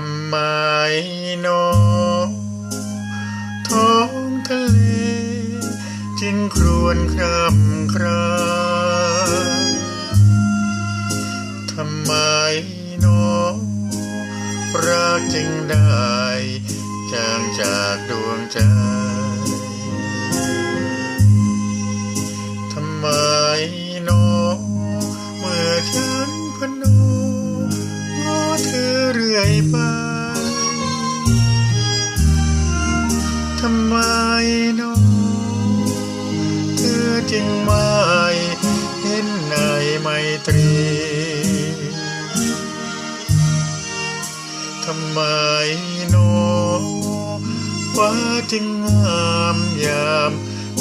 ำไมนอท้องทะเล จึงครวญคร่ำครา ทำไมนอรักจึงได้จางจากดวงใจ รื่อยไป ทำไมหนอเธอจึงไม่เห็นในไมตรี ทำไมหนอฟ้าจึงงามยาม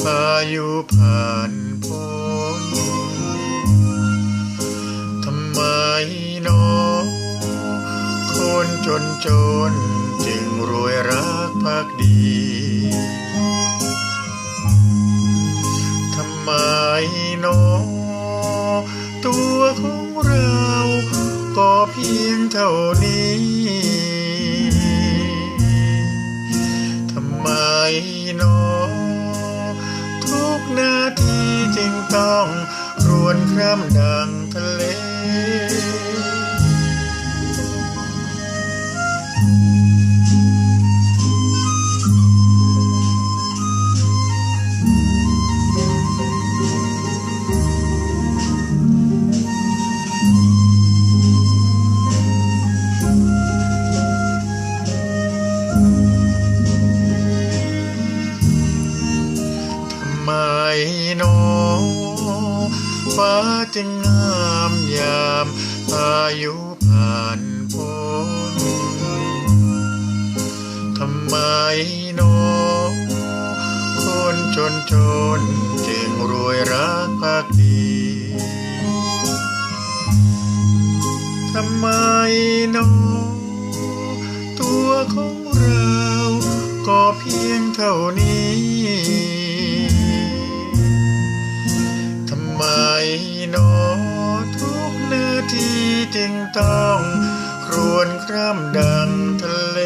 พายุผ่านพ้นทำไมหนอ คนจนจนจึงรวยรักภักดี ทำไมนอตัวของเราก็เพียงเท่านี้ ทำไมนอทุกนาทีจึงต้องรวนคร่ำดังทะเลำไมหนอฟ้าจึงงามยามพายุผ่านพ้นทำไมหนอคนจนจนจึงรวยรักภักดีทำไมหนอตัวของเราก็เพียงเท่านี้ หนอทุกนาทีจึงต้องครวนคร่ำดังทะเล